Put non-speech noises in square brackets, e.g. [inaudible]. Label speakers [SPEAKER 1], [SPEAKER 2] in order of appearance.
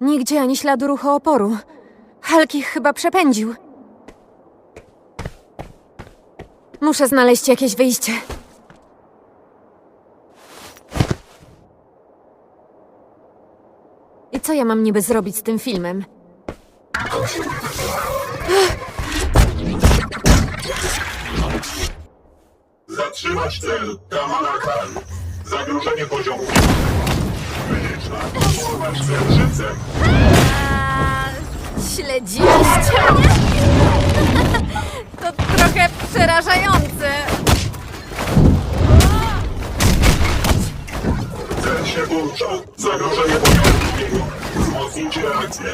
[SPEAKER 1] Nigdzie ani śladu ruchu oporu. Hulk ich chyba przepędził. Muszę znaleźć jakieś wyjście. I co ja mam niby zrobić z tym filmem?
[SPEAKER 2] Zatrzymać cel. Kamala. Zagrożenie poziomu. Cel żywcem.
[SPEAKER 1] Śledziliście mnie? [laughs] To trochę przerażające.
[SPEAKER 2] Cel się porusza. Zagrożenie poziomu. Wzmocnijcie reakcję.